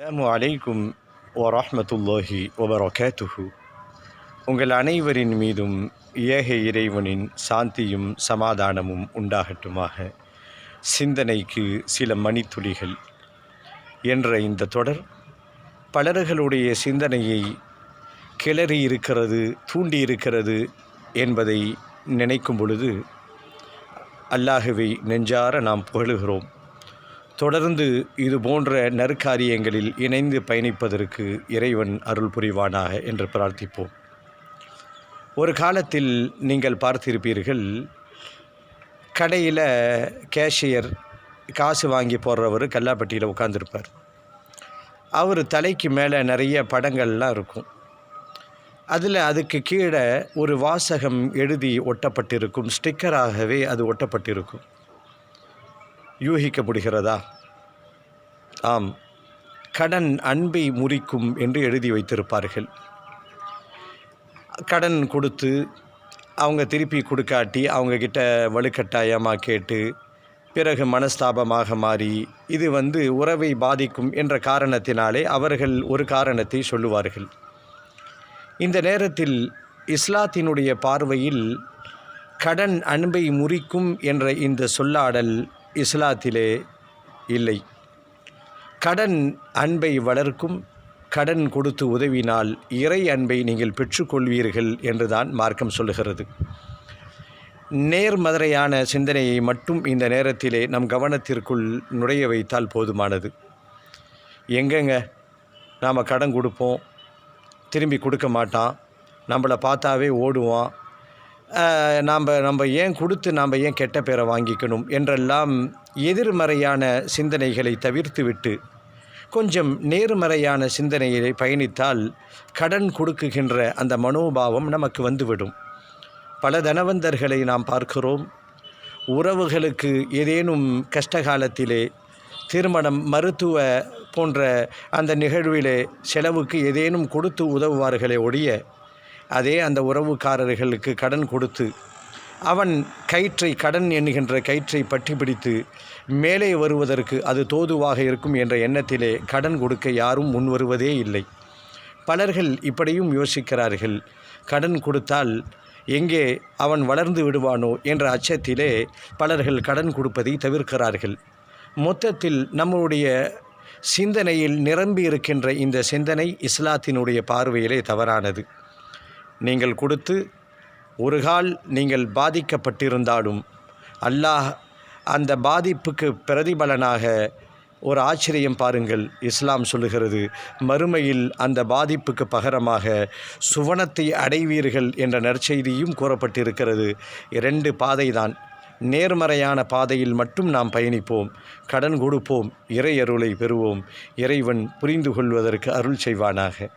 அஸ்ஸலாமு அலைக்கும் வரஹ்மத்துல்லாஹி வபரகாத்துஹு. உங்கள் அனைவரின் மீதும் ஏக இறைவனின் சாந்தியும் சமாதானமும் உண்டாகட்டுமாக. சிந்தனைக்கு சில மணித்துளிகள். என்ற இந்த தொடர் பலர்களுடைய சிந்தனையை கிளறி இருக்கிறது தூண்டி இருக்கிறது என்பதை நினைக்கும் பொழுது அல்லாகவே நெஞ்சார நாம் புகழுகிறோம். தொடர்ந்து இது போன்ற நற்காரியங்களில் இணைந்து பயணிப்பதற்கு இறைவன் அருள் புரிவானாக என்று பிரார்த்திப்போம். ஒரு காலத்தில் நீங்கள் பார்த்திருப்பீர்கள் கடையில் கேஷியர் காசு வாங்கி போடுறவர் கல்லாப்பட்டியில் உட்காந்துருப்பார் அவர் தலைக்கு மேலே நிறைய படங்கள்லாம் இருக்கும். அதில் அதுக்கு கீழே ஒரு வாசகம் எழுதி ஒட்டப்பட்டிருக்கும் ஸ்டிக்கராகவே அது ஒட்டப்பட்டிருக்கும். யூகிக்கப்படுகிறதா? ஆம் கடன் அன்பை முறிக்கும் என்று எழுதி வைத்திருப்பார்கள். கடன் கொடுத்து அவங்க திருப்பி கொடுக்காட்டி அவங்கக்கிட்ட வலுக்கட்டாயமாக கேட்டு பிறகு மனஸ்தாபமாக மாறி இது வந்து உறவை பாதிக்கும் என்ற காரணத்தினாலே அவர்கள் ஒரு காரணத்தை சொல்லுவார்கள். இந்த நேரத்தில் இஸ்லாத்தினுடைய பார்வையில் கடன் அன்பை முறிக்கும் என்ற இந்த சொல்லாடல் இஸ்லாத்திலே இல்லை. கடன் அன்பை வளர்க்கும் கடன் கொடுத்து உதவினால் இறை அன்பை நீங்கள் பெற்றுக்கொள்வீர்கள் என்றுதான் மார்க்கம் சொல்லுகிறது. நேர்மதுரையான சிந்தனையை மட்டும் இந்த நேரத்திலே நம் கவனத்திற்குள் நுழைய வைத்தால் போதுமானது. எங்கெங்க நாம் கடன் கொடுப்போம் திரும்பி கொடுக்க மாட்டான் நம்மளை பார்த்தாவே ஓடுவான் நாம் நம்ம ஏன் கொடுத்து நாம் ஏன் கெட்ட பேரை வாங்கிக்கணும் என்றெல்லாம் எதிர்மறையான சிந்தனைகளை தவிர்த்துவிட்டு கொஞ்சம் நேர்மறையான சிந்தனையை பயணித்தால் கடன் கொடுக்குகின்ற அந்த மனோபாவம் நமக்கு வந்துவிடும். பல தனவந்தர்களை நாம் பார்க்கிறோம். உறவுகளுக்கு ஏதேனும் கஷ்டகாலத்திலே திருமணம் மருத்துவ போன்ற அந்த நிகழ்விலே செலவுக்கு ஏதேனும் கொடுத்து உதவுவார்களே ஒழிய அதே அந்த உறவுக்காரர்களுக்கு கடன் கொடுத்து அவன் கயிற்றை கடன் எண்ணுகின்ற கயிற்றை பற்றி பிடித்து மேலே வருவதற்கு அது தோதுவாக இருக்கும் என்ற எண்ணத்திலே கடன் கொடுக்க யாரும் முன் வருவதே இல்லை. பலர்கள் இப்படியும் யோசிக்கிறார்கள். கடன் கொடுத்தால் எங்கே அவன் வளர்ந்து விடுவானோ என்ற அச்சத்திலே பலர்கள் கடன் கொடுப்பதை தவிர்க்கிறார்கள். மொத்தத்தில் நம்முடைய சிந்தனையில் நிரம்பி இருக்கின்ற இந்த சிந்தனை இஸ்லாத்தினுடைய பார்வையிலே தவறானது. நீங்கள் கொடுத்து ஒரு கால் நீங்கள் பாதிக்கப்பட்டிருந்தாலும் அல்லாஹ் அந்த பாதிப்புக்கு பிரதிபலனாக ஒரு ஆச்சரியம் பாருங்கள். இஸ்லாம் சொல்லுகிறது மறுமையில் அந்த பாதிப்புக்கு பகரமாக சுவனத்தை அடைவீர்கள் என்ற நற்செய்தியும் கூறப்பட்டிருக்கிறது. இரண்டு பாதைதான். நேர்மறையான பாதையில் மட்டும் நாம் பயணிப்போம். கடன் கொடுப்போம். இறை அருளை பெறுவோம். இறைவன் புரிந்து கொள்வதற்கு அருள் செய்வானாக.